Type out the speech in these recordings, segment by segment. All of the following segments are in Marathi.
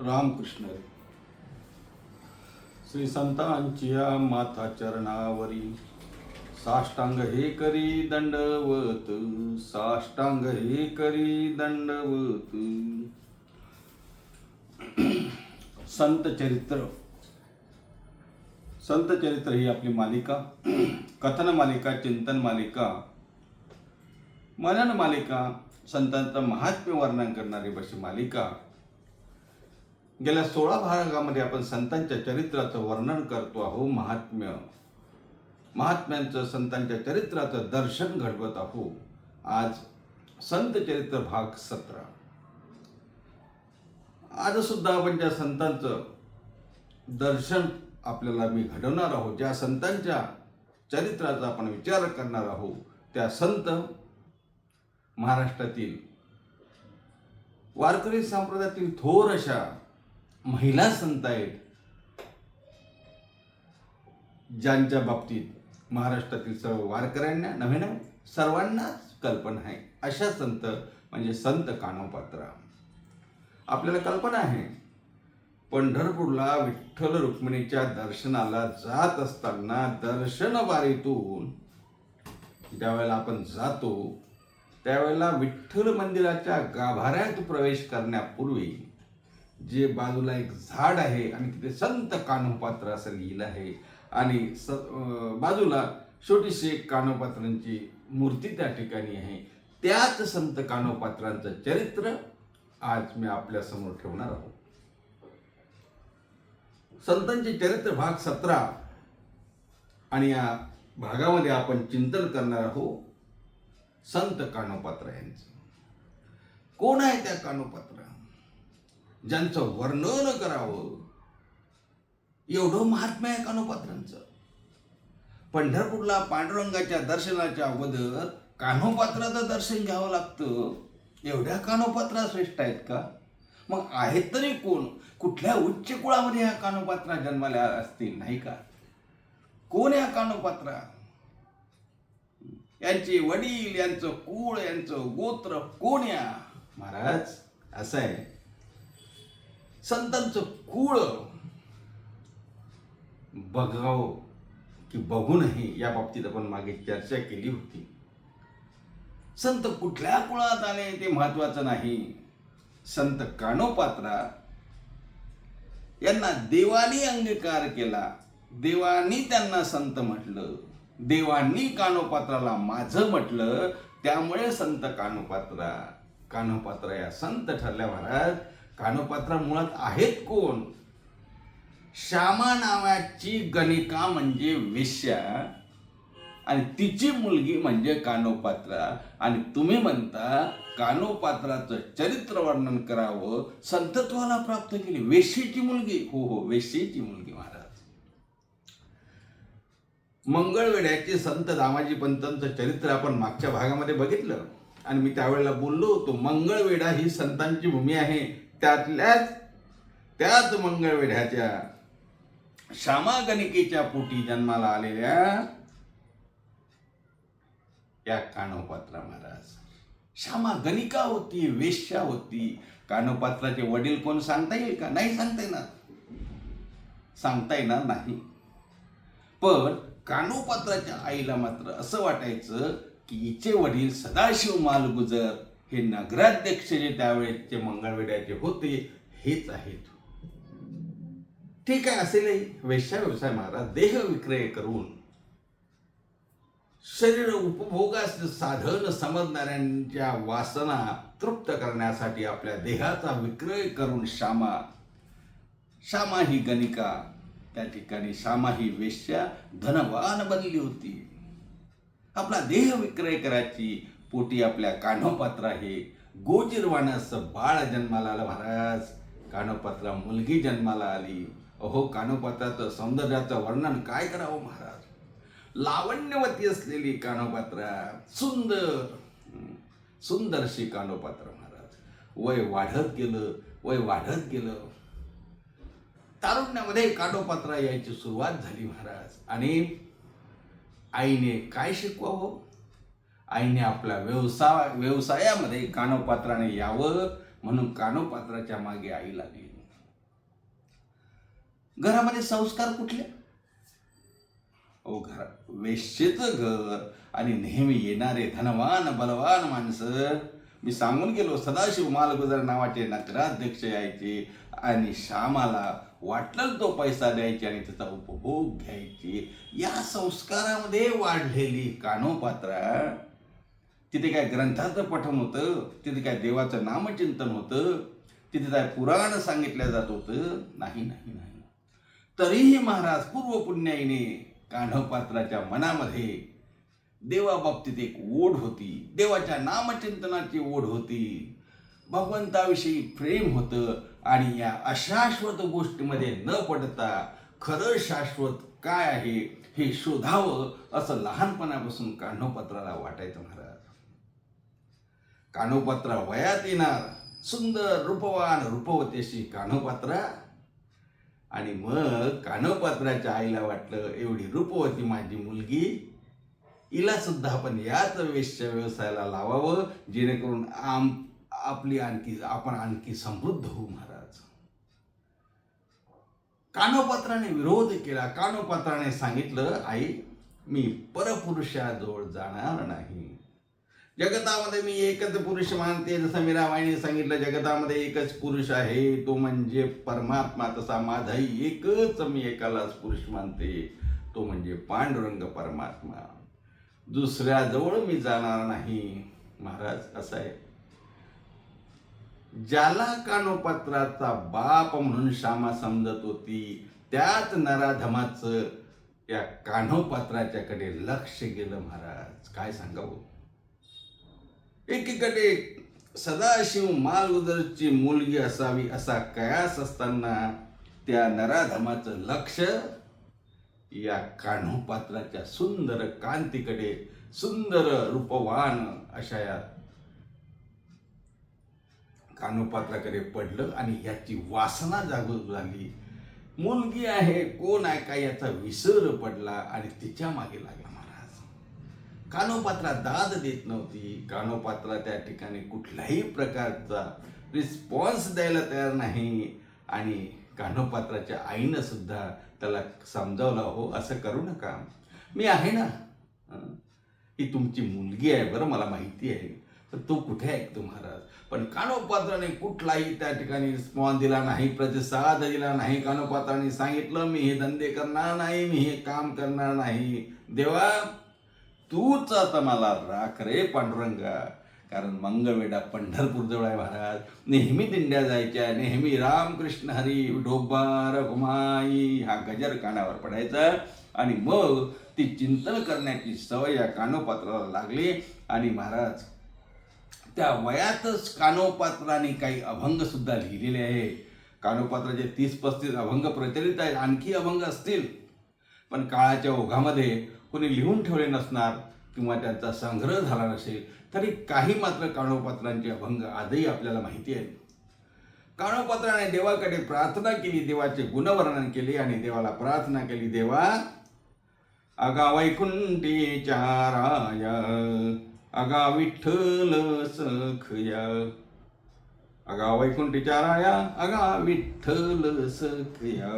रामकृष्ण। श्री संतांच्या माथा चरणावरी साष्टांग हे करी दंडवत साष्टांग हे करी दंडवत। संत चरित्र। संत चरित्र ही आपली मालिका कथन मालिका चिंतन मालिका मनन मालिका संतांचं महात्म्य वर्णन करणारी अशी मालिका। गेल्या सोळा भागामध्ये आपण संतांच्या चरित्राचं वर्णन करतो आहो महात्म्य. महात्म्यांचं संतांच्या चरित्राचं दर्शन घडवत आहो. आज संत चरित्र भाग सतरा. आज सुद्धा आपण ज्या संतांचं दर्शन आपल्याला मी घडवणार आहोत ज्या संतांच्या चरित्राचा आपण विचार करणार आहोत त्या संत महाराष्ट्रातील वारकरी संप्रदायातील थोर अशा महिला संत आहेत. ज्यांच्या बाबतीत महाराष्ट्रातील सर्व वारकऱ्यांना नव्हे नव्हे सर्वांनाच कल्पना आहे. अशा संत म्हणजे संत कानोपात्रा. आपल्याला कल्पना आहे. पंढरपूरला विठ्ठल रुक्मिणीच्या दर्शनाला जात असताना दर्शन वारीतून ज्यावेळेला आपण जातो त्यावेळेला विठ्ठल मंदिराच्या गाभाऱ्यात प्रवेश करण्यापूर्वी जे बाजूला एक झाड आहे आणि तिथे संत कानोपात्र असं लिहिलं आहे. आणि स बाजूला छोटीशी एक कानोपात्रांची मूर्ती त्या ठिकाणी आहे. त्याच संत कानोपात्रांचं चरित्र आज मी आपल्यासमोर ठेवणार आहोत. संतांचे चरित्र भाग सतरा आणि या भागामध्ये आपण चिंतन करणार आहोत संत कानोपात्र यांचं. कोण आहे त्या कानोपात्र? ज्यांचं वर्णन करावं एवढं महात्म्य आहे कानोपात्रांचं. पंढरपूरला पांडुरंगाच्या दर्शनाच्या अगोदर कानोपात्राचं दर्शन घ्यावं लागतं. एवढ्या कानोपात्रा श्रेष्ठ आहेत का? मग आहेत तरी कोण? कुठल्या उच्च कुळामध्ये ह्या कानोपात्रा जन्माल्या असतील नाही का? कोण या कानोपात्रा? यांचे वडील यांचं कुळ यांचं गोत्र कोण या? महाराज असं आहे. संतांचं कुळ बघावं की बघू नये या बाबतीत आपण मागे चर्चा केली होती. संत कुठल्या कुळात आले ते महत्वाचं नाही. संत कानोपात्रा यांना देवानी अंगीकार केला. देवानी त्यांना संत म्हटलं. देवांनी कानोपात्राला माझं म्हटलं. त्यामुळे संत कानोपात्रा कानोपात्रा या संत ठरल्या महाराज कानोपात्रा मुळात आहेत कोण? श्यामा नावाची गणिका म्हणजे वेश्या आणि तिची मुलगी म्हणजे कानोपात्रा. आणि तुम्ही म्हणता कानोपात्राचं चरित्र वर्णन करावं संतत्वाला प्राप्त केली. वेशीची मुलगी. हो हो वेशीची मुलगी महाराज. मंगळवेड्याचे संत दामाजी पंतांचं चरित्र आपण मागच्या भागामध्ये बघितलं. आणि मी त्यावेळेला बोललो होतो मंगळवेढा ही संतांची भूमी आहे. त्यातल्याच त्याच मंगळवेढ्याच्या श्यामागणिकेच्या पोटी जन्माला आलेल्या या कानोपात्रा महाराज. श्यामा गणिका होती वेश्या होती. कानोपात्राचे वडील कोण सांगता येईल का? नाही सांगता येणार. सांगता येणार नाही. पण कानोपात्राच्या आईला मात्र असं वाटायचं की हिचे वडील सदाशिव मालगुजर. हे नगराध्यक्ष जे त्यावेळेचे मंगळवेड्याचे होते हेच आहेत. ठीक आहे असेलही वेश्या व्यवसाय महाराज देह विक्रय करून. शरीर उपभोगास साधन समजणाऱ्यांच्या वासना तृप्त करण्यासाठी आपल्या देहाचा विक्रय करून श्यामा. श्यामा ही गणिका. त्या ठिकाणी श्यामा ही वेश्या धनवान बनली होती. आपला देह विक्रय करायची पोटी आपल्या कानोपात्रा हे गोजीरवाणस बाळ जन्माला आलं महाराज. कानोपात्रा मुलगी जन्माला आली. अहो कानोपात्राचं सौंदर्याचं वर्णन काय करावं महाराज? लावण्यवती असलेली कानोपात्रा. सुंदर. सुंदरशी कानोपात्र महाराज. वय वाढत गेलं वय वाढत गेलं. तारुण्यामध्ये कानोपात्रा यायची सुरुवात झाली महाराज. आणि आईने काय शिकवावं? आईने आपल्या व्यवसाय व्यवसायामध्ये कानोपात्राने यावं म्हणून कानोपात्राच्या मागे आई लागली घरामध्ये संस्कार कुठले? ओ घर वेश्येचं घर. आणि नेहमी येणारे धनवान बलवान माणसं. मी सांगून गेलो सदाशिव मालगुजर नावाचे नगराध्यक्ष यायचे आणि श्यामाला वाटलं तो पैसा द्यायचे आणि त्याचा उपभोग घ्यायचे. या संस्कारामध्ये वाढलेली कानोपात्रा तिथे काय ग्रंथाचं पठण होतं तिथे काय देवाचं नामचिंतन होतं तिथे काय पुराण सांगितलं जात होतं? नाही नाही नाही. तरीही महाराज पूर्व पुण्याईने कान्हपात्राच्या मनामध्ये देवाबाबतीत एक ओढ होती देवाच्या नामचिंतनाची ओढ होती. भगवंताविषयी प्रेम होतं आणि या अशाश्वत गोष्टीमध्ये न पडता खरं शाश्वत काय आहे हे शोधावं असं लहानपणापासून कान्होपत्राला वाटायचं महाराज. कानोपात्रा वयात येणार. सुंदर रूपवान रूपवतेशी कानोपात्रा. आणि मग कान्होपात्राच्या आईला वाटलं एवढी रूपवती माझी मुलगी. हिला सुद्धा आपण याच वेशच्या व्यवसायाला लावावं जेणेकरून आम आपली आणखी आपण आणखी समृद्ध होऊ महाराज. कानोपात्राने विरोध केला. कानोपात्राने सांगितलं आई मी परपुरुषाजवळ जाणार नाही. जगतामध्ये मी एकच पुरुष मानते जसं मीराबाईने सांगितलं जगतामध्ये एकच पुरुष आहे. तो म्हणजे परमात्मा तसा माझाही एकच मी एकालाच पुरुष मानते. तो म्हणजे पांडुरंग परमात्मा. दुसऱ्याजवळ मी जाणार नाही. महाराज असं आहे. ज्याला कानोपात्राचा बाप म्हणून श्यामा समजत होती त्याच नराधमाचं या कान्होपात्राच्याकडे लक्ष गेलं महाराज. काय सांगावं? एकीकडे सदाशिव मालगुदरची मुलगी असावी असा कयास असताना त्या नराधमाचं लक्ष या कान्होपात्राच्या सुंदर कांतीकडे सुंदर रूपवान अशा या कानोपात्राकडे पडलं आणि याची वासना जागृत झाली. मुलगी आहे कोण आहे का याचा विसर पडला आणि तिच्यामागे लागला. कानोपात्रा दाद देत नव्हती. कानोपात्रा त्या ठिकाणी कुठल्याही प्रकारचा रिस्पॉन्स द्यायला तयार नाही. आणि कानोपात्राच्या आईनं सुद्धा त्याला समजावला हो असं करू नका. मी आहे ना ही तुमची मुलगी आहे बरं मला माहिती आहे. तर तो कुठे ऐकतो महाराज? पण कानोपात्राने कुठलाही त्या ठिकाणी रिस्पॉन्स दिला नाही प्रतिसाद दिला नाही. कानोपात्राने सांगितलं मी हे धंदे करणार नाही मी हे काम करणार नाही. देवा तूच आता मला राख रे पांडुरंगा. कारण मंगवेडा पंढरपूर जवळ आहे महाराज. नेहमी दिंड्या जायच्या नेहमी रामकृष्ण हरी डोबार घुमाई हा गजर कानावर पडायचा. आणि मग ती चिंतन करण्याची सवय या कानोपात्राला लागली. आणि महाराज त्या वयातच कानोपात्राने काही अभंग सुद्धा लिहिलेले आहे. कानोपात्राचे तीस पस्तीस अभंग प्रचलित आहेत. आणखी अभंग असतील. पण काळाच्या ओघामध्ये कोणी लिहून ठेवले नसणार किंवा त्यांचा संग्रह झाला नसेल तरी काही मात्र काणोपात्रांचे अभंग आजही आपल्याला माहिती आहेत. कानोपात्राने देवाकडे प्रार्थना केली देवाचे गुणवर्णन केले आणि देवाला प्रार्थना केली देवा अगा वैकुंठी चाराय अगा विठ्ठल सखया अगा वैकुंठी राया अगा विठ्ठल सखया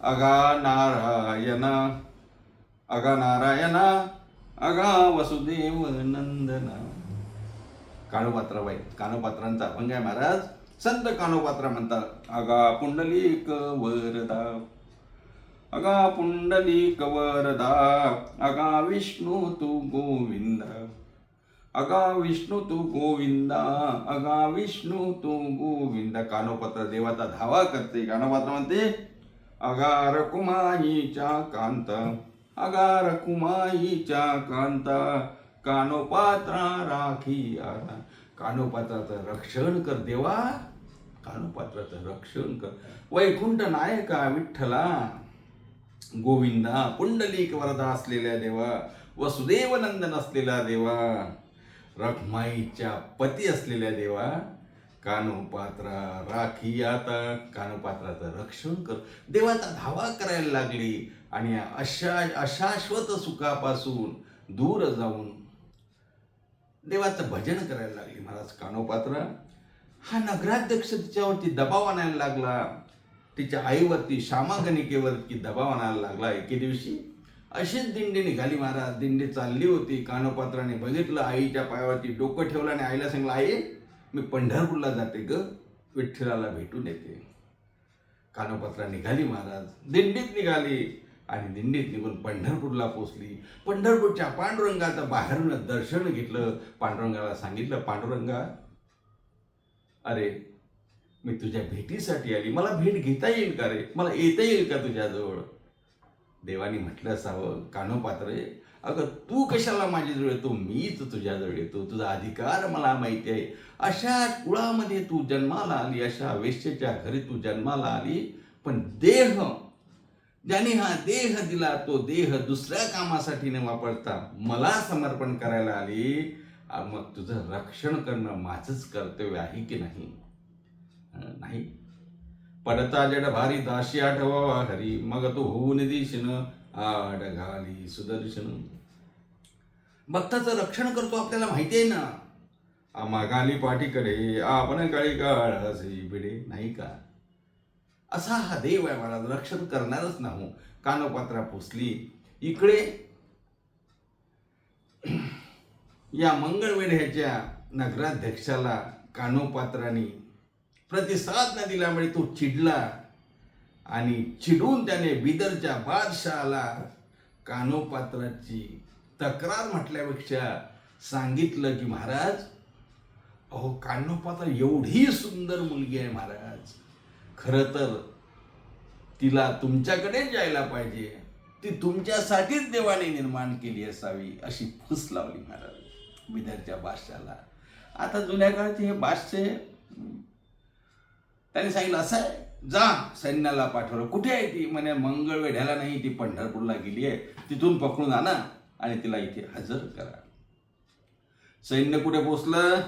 अगा नारायणा अगा नारायणा अगा वसुदेव नंदना. कानोपात्राबाई कानोपात्रांचा अभंग आहे महाराज. संत कानोपात्रा म्हणतात. अगा पुंडलिक वरदा. अगा पुंडलिक वरदा. अगा विष्णू तू गोविंद. अगा विष्णू तू गोविंदा. अगा विष्णू तू गोविंद. कानोपात्र देवाचा धावा करते. कानोपात्र म्हणते अगा रकुमाईच्या कांत. अगार कुमाईच्या कांता कानोपात्रा राखी आला कानोपात्राचं रक्षण कर देवा. कानोपात्राचं रक्षण कर. वैकुंठ नायका विठ्ठला. गोविंदा पुंडलिक वरदा असलेल्या देवा. वसुदेव नंदन असलेला देवा. रखमाईच्या पती असलेल्या देवा. कानोपात्रा राखी आता. कानोपात्राचं रक्षण कर. देवाचा धावा करायला लागली. आणि अशा अशाश्वत सुखापासून दूर जाऊन देवाचं भजन करायला लागली. महाराज कानोपात्रा हा नगराध्यक्ष तिच्यावरती दबाव आणायला लागला. तिच्या आईवरती श्यामागणिकेवरती दबाव आणायला लागला. एके दिवशी अशीच दिंडी निघाली महाराज. दिंडी चालली होती. कानोपात्राने बघितलं आईच्या पायावरती डोकं ठेवलं आणि आईला सांगलं आई मी पंढरपूरला जाते ग. विठ्ठलाला भेटून येते. कानोपात्रा निघाली महाराज. दिंडीत निघाली. आणि दिंडीत निघून पंढरपूरला पोचली. पंढरपूरच्या पांडुरंगाचं बाहेरून दर्शन घेतलं. पांडुरंगाला सांगितलं पांडुरंगा अरे मी तुझ्या भेटीसाठी आली. मला भेट घेता येईल का रे? मला येता येईल का तुझ्याजवळ? देवानी म्हटलं असावं कानोपात्र अगं तू कशाला माझ्याजवळ येतो? मीच तुझ्याजवळ येतो. तुझा अधिकार मला माहिती आहे. अशा कुळामध्ये तू जन्माला आली अशा वेश्येच्या घरी तू जन्माला आली. पण देह ज्याने हा देह दिला तो देह दुसऱ्या कामासाठी न वापरता मला समर्पण करायला आली. मग तुझं रक्षण करणं माझंच कर्तव्य आहे की नाही? नाही. पडता जड भारी दाशी आठवावा हरी मग तो होऊन दिशन आड घाली सुदर्शन. भक्ताचं रक्षण करतो आपल्याला माहिती आहे ना? आम्हा गाली पाठीकडे आपण काळी काळ हसी भिडे नाही का? असा हा देव आहे मला रक्षण करणारच नाही हो. कानोपात्रा पोचली इकडे या मंगळवेढ्याच्या नगराध्यक्षाला कानोपात्राने प्रतिसाद न दिल्यामुळे म्हणजे तो चिडला आणि चिडून त्याने बिदरच्या बादशहाला कानोपात्राची तक्रार म्हटल्यापेक्षा सांगितलं की महाराज अहो कानोपात्र एवढी सुंदर मुलगी आहे महाराज. खरं तर तिला तुमच्याकडेच यायला पाहिजे. ती तुमच्यासाठीच देवाने निर्माण केली असावी अशी फूस लावली महाराज बिदरच्या बादशाला. आता जुन्या काळचे हे बादशे त्याने सांगितलं असं आहे जा सैन्याला पाठवलं. कुठे आहे ती? म्हणे मंगळवेढ्याला नाही ती पंढरपूरला गेली आहे. तिथून पकडून आणा आणि तिला इथे हजर करा. सैन्य कुठे पोचलं?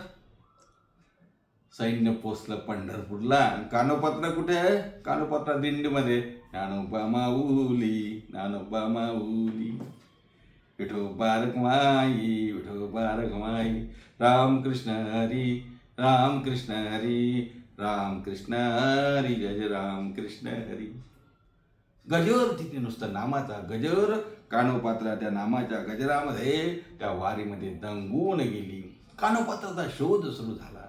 सैन्य पोचलं पंढरपूरला. आणि कानोपात्रा कुठे आहे? कानोपात्रा दिंडीमध्ये. ज्ञानोबा माऊली ज्ञानोबा माऊली विठो बारक माई विठो बारक माई. राम कृष्ण हरी राम कृष्ण हरी. राम कृष्ण हरी गज राम कृष्ण हरी. गजर तिथे नुसतं नामाचा गजर. कानोपात्रा त्या नामाच्या गजरामध्ये त्या वारीमध्ये दंगून गेली. कानोपात्राचा शोध सुरू झाला.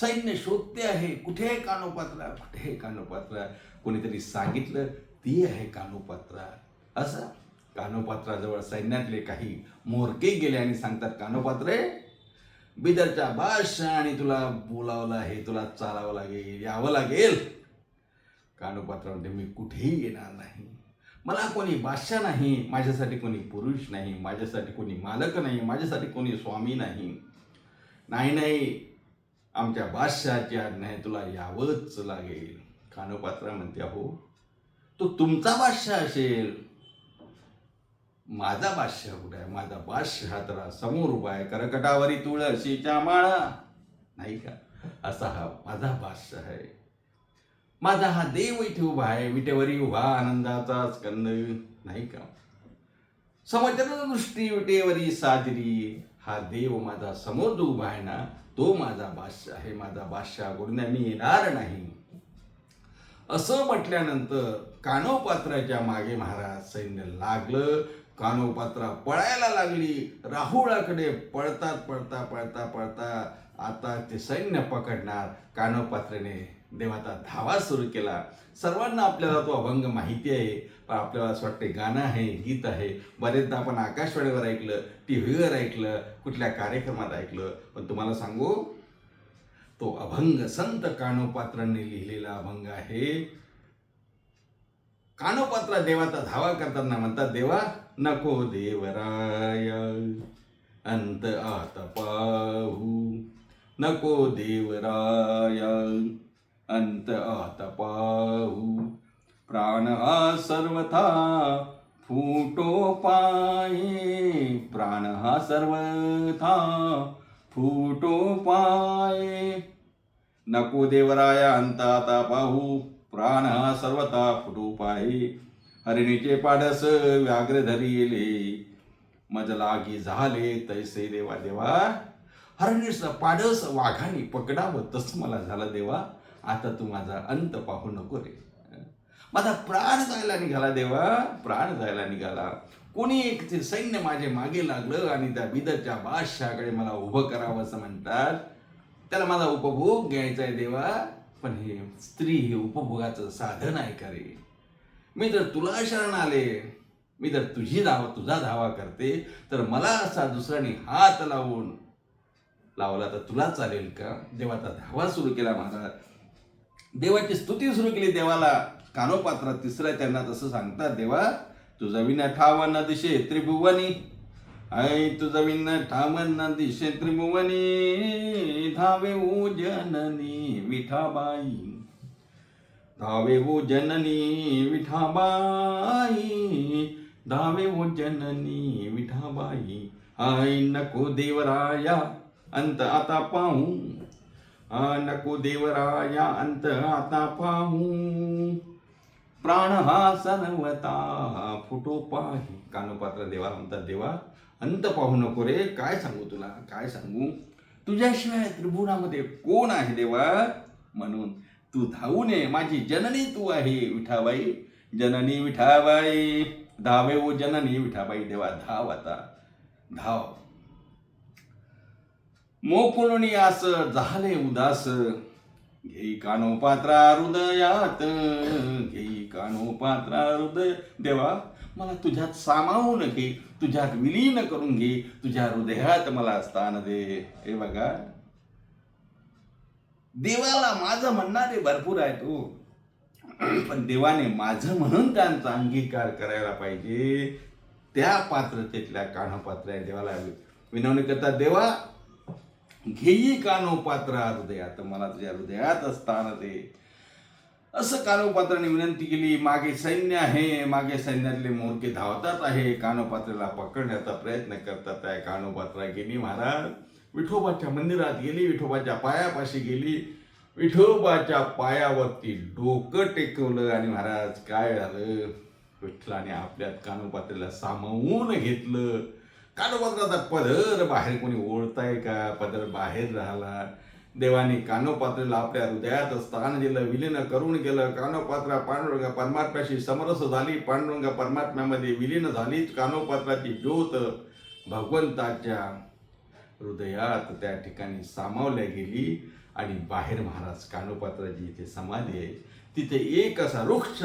सैन्य शोधते आहे. कुठे आहे कानोपात्रा? कुठे आहे कानोपात्रा? कोणीतरी सांगितलं ती आहे कानोपात्रा. असं? कानोपात्राजवळ सैन्यातले काही मोरके गेले आणि सांगतात कानोपात्रे बिदरच्या बादशाह आणि तुला बोलावलं आहे तुला चालावं लागेल यावं लागेल. कानोपात्रा म्हणते मी कुठेही येणार नाही. मला कोणी बादशाह नाही माझ्यासाठी कोणी पुरुष नाही माझ्यासाठी कोणी मालक नाही माझ्यासाठी कोणी स्वामी नाही. नाही नाही आमच्या बादशहाची आज्ञा आहे तुला यावंच लागेल. कानोपात्रा म्हणते अहो तो तुमचा बादशाह असेल. माझा बादशाह कुठे आहे? माझा बादशाह तर समोर उभा आहे. करकटावरी तुळशीच्या माळा. नाही का? असा हा माझा बादशाह आहे. माझा हा देव इथे उभा आहे. विटेवरी उभा आनंदाचा स्कंद नाही का? समचर दृष्टी विटेवरी साजरी. हा देव माझा समोर जो उभा आहे ना तो माझा बादशाह आहे माझा बादशाह करून मी येणार नाही. असं म्हटल्यानंतर कानोपात्राच्या मागे महाराज सैन्य लागलं. कानोपात्रा पळायला लागली. राहुळाकडे पळतात पळता पळता पळता आता ते सैन्य पकडणार. कानोपात्रेने देवाचा धावा सुरू केला. सर्वांना आपल्याला तो अभंग माहिती आहे पण आपल्याला असं वाटते गाणं आहे गीत आहे. बरेचदा आपण आकाशवाणीवर ऐकलं टी व्हीवर ऐकलं कुठल्या कार्यक्रमात ऐकलं पण तुम्हाला सांगू तो अभंग संत कानोपात्रांनी लिहिलेला अभंग आहे. कानोपात्रा देवाचा धावा करताना म्हणतात देवा नको देवराय अंत आत पाहू. नको देवराय. अंत आता पाहू. प्राण हा सर्वथा फुटो पाये प्राण हा सर्वथा फुटो पाये नको देवराय अंत आता पाहू. प्राण हा सर्वथा फुटू पाये हरिणीचे पाडस व्याघ्र धरिले. मजलागी झाले तैसे देवा देवा. हरिणीचं पाडस वाघाने पकडावं तसं मला झालं देवा. आता तू माझा अंत पाहू नको रे. माझा प्राण जायला निघाला देवा प्राण जायला निघाला. कोणी एक ते सैन्य माझे मागे लागलं आणि त्या बिदरच्या बादशहाकडे मला उभं करावं असं म्हणतात त्याला माझा उपभोग घ्यायचा आहे देवा. पण हे स्त्री हे उपभोगाचं साधन आहे का रे? मी जर तुला शरण आले मी जर तुझी धावा तुझा धावा करते तर मला असा दुसऱ्याने हात लावून लावला तर तुला चालेल का? देवाचा धावा सुरू केला महाराज देवाची स्तुती सुरू केली देवाला कानोपात्रात तिसऱ्या त्यांना तसं सांगतात देवा तुझा विना ठाव न दिशे त्रिभुवनी आय तुझा विना ठाव न दिशे त्रिभुवनी धावे ओ जननी विठाबाई धावे हो जननी विठाबाई धावे हो जननी विठाबाई आई नको देवराया अंत आता पाहू. नको देवराया अंत आता पाहू. प्राण हा सनवता फुटो पाही. कानोपात्र देवा म्हणतात देवा अंत पाहू नको रे. काय सांगू तुला? काय सांगू? तुझ्याशिवाय त्रिभुवनामध्ये कोण आहे देवा? म्हणून तू धावू नये. माझी जननी तू आहे विठाबाई. जननी विठाबाई. धावे ओ जननी विठाबाई. देवा धाव आता. धाव. मोकुळणी आस झाले उदास. घेई कानो पात्रा हृदयात घेई कानो पात्रा हृदय. देवा मला तुझ्यात सामावून घे तुझ्यात विलीन करून घे तुझ्या हृदयात मला स्थान दे. हे बघा. देवाला माझं म्हणणारे भरपूर आहेत हो पण देवाने माझं म्हणून त्यांचा अंगीकार करायला पाहिजे. त्या पात्रतेतल्या कानपात्र आहे देवाला. विनवणी करता देवा घेई कानोपात्र हृदयात मला तुझ्या हृदयात स्थान दे असं कानोपात्राने विनंती केली मागे सैन्य आहे मागे सैन्यातले मोरके धावतात आहे कानोपात्राला पकडण्याचा प्रयत्न करतात आहे. कानोपात्रा गेली महाराज. विठोबाच्या मंदिरात गेली विठोबाच्या पायापाशी गेली. विठोबाच्या पायावरती डोकं टेकवलं आणि महाराज काय झालं? विठ्ठलाने आपल्यात कानोपात्रेला सामावून घेतलं. कानोपात्राचा पदर बाहेर कोणी ओढताय का? पदर बाहेर राहिला. देवाने कानोपात्रेला आपल्या हृदयात स्थान दिलं विलीन करून गेलं कानोपात्रा पांडुरंग परमात्म्याशी समरस झाली. पांडुरंग परमात्म्यामध्ये विलीन झालीच कानोपात्राची ज्योत भगवंताच्या हृदयात त्या ठिकाणी सामावल्या गेली. आणि बाहेर महाराज कानोपात्राची इथे समाधी आहे. तिथे एक असा वृक्ष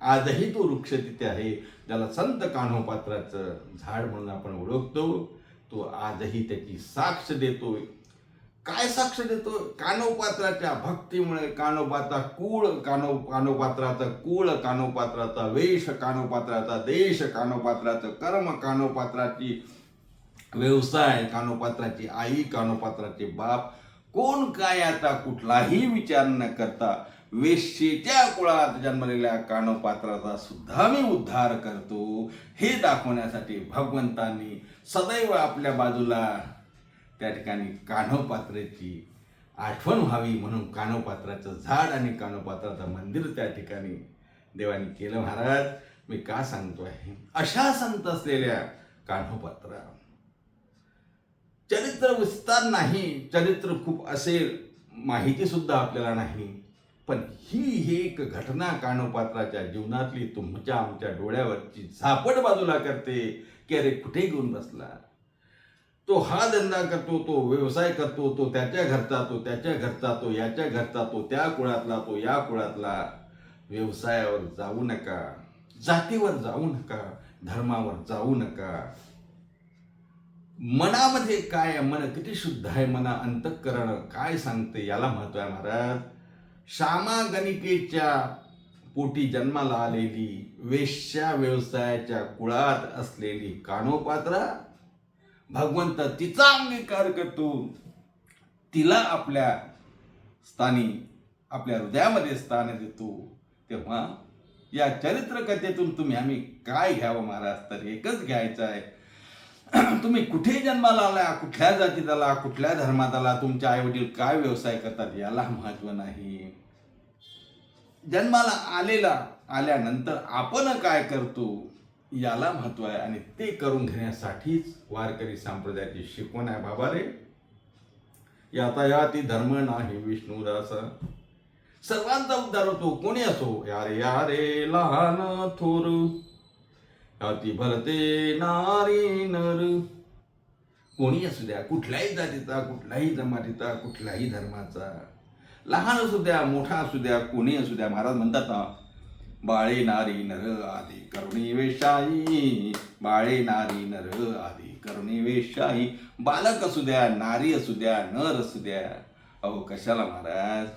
आजही तो वृक्ष तिथे आहे. ज्याला संत कान्होपात्राचं झाड म्हणून आपण ओळखतो. तो आजही त्याची साक्ष देतोय. काय साक्ष देतो कानोपात्राच्या भक्तीमुळे कानोपात्रा कुळ कानो कानोपात्राचा कूळ कानोपात्राचा वेश कानोपात्राचा देश कानोपात्राचं कर्म कानोपात्राची व्यवसाय कानोपात्राची आई कानोपात्राचे बाप. कोण काय आता कुठलाही विचार न करता वेश्येच्या कुळात जन्मलेल्या कानोपात्राचा सुद्धा मी उद्धार करतो. हे दाखवण्यासाठी भगवंतांनी सदैव आपल्या बाजूला त्या ठिकाणी कानोपात्रेची आठवण व्हावी म्हणून कानोपात्राचं झाड आणि कानोपात्राचं मंदिर त्या ठिकाणी देवाने केलं. महाराज मी का सांगतो आहे अशा संत असलेल्या कान्होपात्रा चरित्र विस्तार नाही चरित्र खूप असेल माहिती सुद्धा आपल्याला नाही. पण ही ही एक घटना कानोपात्राच्या जीवनातली तुमच्या आमच्या डोळ्यावरची झापड बाजूला करते की अरे कुठे घेऊन बसला? तो हा धंदा करतो तो व्यवसाय करतो तो त्याच्या घरचा तो त्याच्या घरचा तो याच्या घरचा तो त्या कुळातला तो या कुळातला. व्यवसायावर जाऊ नका जातीवर जाऊ नका धर्मावर जाऊ नका. मनामध्ये काय मन किती शुद्ध आहे? मना अंतःकरण काय सांगते? याला महत्त्व आहे महाराज? श्यामा गणिकेच्या पोटी जन्माला आलेली वेश्या व्यवसायाच्या कुळात असलेली कानोपात्रा भगवंत तिचा अंगीकार करतो. तिला आपल्या स्थानी आपल्या हृदयामध्ये स्थान देतो. तेव्हा या चरित्र कथेतून तुम्ही आम्ही काय घ्यावं महाराज? तर एकच घ्यायचं आहे. तुम्ही कुठे जन्माला आला कुठल्या जातीत आला कुठल्या धर्मात आला तुमचे आई वडील काय व्यवसाय करतात याला महत्त्व नाही. जन्माला आलेला आल्यानंतर आपण काय करतो याला महत्त्व आहे आणि ते करून घेण्यासाठीच वारकरी संप्रदायाची शिकवण आहे बाबा रे यातायाती धर्म नाही विष्णुदास सर्वांचा उद्धार होतो कोणी असो? यारे यारे लहान थोर. अति भरते नारी नर. कोणी असू द्या कुठल्याही जातीचा कुठल्याही जमातीचा कुठल्याही धर्माचा. लहान असू द्या मोठा असू द्या कोणी असू द्या महाराज म्हणतात ना बाळे नारी नर आदी करुणी वेशाई बाळे नारी नर आदी करुणी वेशाई बालक असू द्या नारी असू द्या नर असू द्या. अहो कशाला महाराज?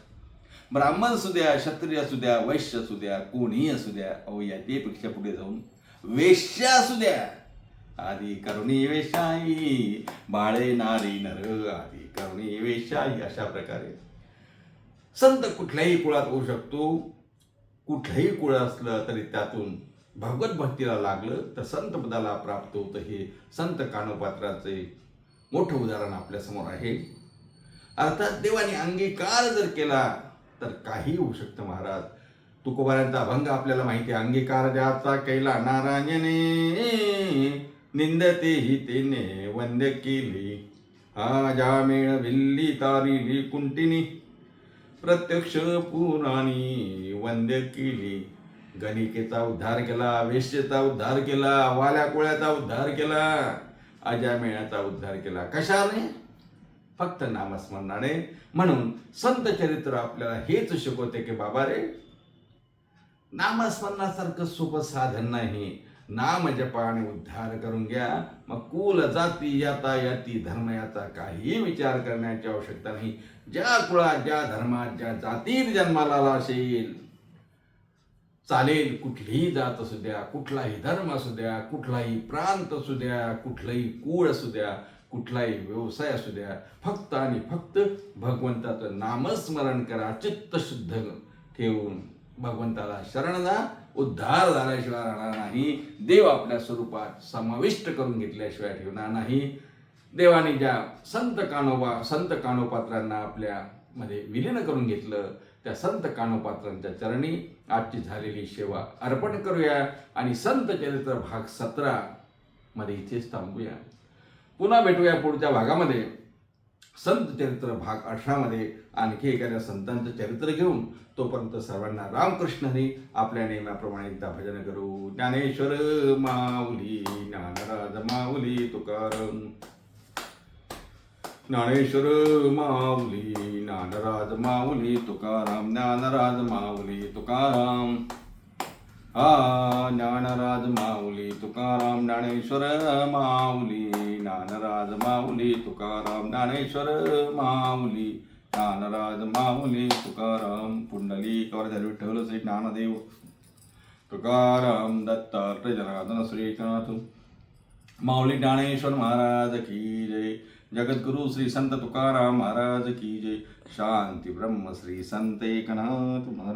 ब्राह्मण असू द्या क्षत्रिय असू द्या वैश्य असू द्या कोणीही असू द्या. अहो याच्यापेक्षा पुढे जाऊन वेश्या असू द्या. आधी करुणी वेशाई बाळे नारी नर आधी करुणी वेशाई अशा प्रकारे. संत कुठल्याही कुळात होऊ शकतो. कुठलंही कुळ असलं तरी त्यातून भगवत भक्तीला लागलं तर संत पदाला प्राप्त होतं हे संत कानोपात्राचे मोठं उदाहरण आपल्यासमोर आहे. अर्थात देवाने अंगीकार जर केला तर काही होऊ शकतं महाराज. तुकोबारांचा अभंग आपल्याला माहिती आहे. अंगीकार ज्याचा कैला नारायणे निंदते ही तेने वंद्य केली. हा जामेळ भिल्ली तारिली कुंटिनी प्रत्यक्ष पुराणी वंद्य केली. गणिकेचा उद्धार केला वेश्येचा उद्धार केला वाल्या कोळ्याचा उद्धार केला अजामेळाचा उद्धार केला. कशाने? फक्त नामस्मरणाने. म्हणून संत चरित्र आपल्याला हेच शिकवते की बाबा रे नामस्मरणासारखं सोपं साधन नाही. नाम जपाने उद्धार करून घ्या. मग कुल जाती याता याती धर्म याचा काहीही विचार करण्याची आवश्यकता नाही. ज्या कुळात ज्या धर्मात ज्या जातीत जन्माला असेल चालेल कुठलीही जात असू द्या कुठलाही धर्म असू द्या कुठलाही प्रांत असू द्या कुठलाही कुळ असू द्या कुठलाही व्यवसाय असू द्या फक्त आणि फक्त भगवंताचं नामस्मरण करा चित्त शुद्ध ठेवून भगवंताला शरण जा उद्धार झाल्याशिवाय राहणार नाही. देव आपल्या स्वरूपात समाविष्ट करून घेतल्याशिवाय ठेवणार नाही. देवाने ज्या संत कानोबा संत कानोपात्रांना आपल्या मध्ये विलीन करून घेतलं त्या संत कानोपात्रांच्या चरणी आजची झालेली सेवा अर्पण करूया आणि संत चरित्र भाग सतरा मध्ये इथेच थांबूया. पुन्हा भेटूया पुढच्या भागामध्ये. संत चरित्र भाग अठरामध्ये आणखी एखाद्या संतांचं चरित्र घेऊन तोपर्यंत सर्वांना रामकृष्ण हरी आपल्या नेमाप्रमाणे एकदा भजन करू. ज्ञानेश्वर माऊली ज्ञानराज माऊली तुकाराम. ज्ञानेश्वर माऊली ज्ञानराज माऊली तुकाराम. ज्ञानराज माऊली तुकाराम. हा ज्ञानराज माऊली तुकाराम ज्ञानेश्वर माऊली. ज्ञानराज माऊली तुकाराम ज्ञानेश्वर माऊली. ज्ञानराज माऊली तुकाराम पुंडली कवरधर विठ्ठल श्री ज्ञानदेव. तुकाराम दत्तात्रय जनार्दन श्रीनाथ. माऊली ज्ञानेश्वर महाराज की जय. जगद्गुरु श्री संत तुकाराम महाराज की जय. शांती ब्रह्म श्री संत एकनाथ महाराज.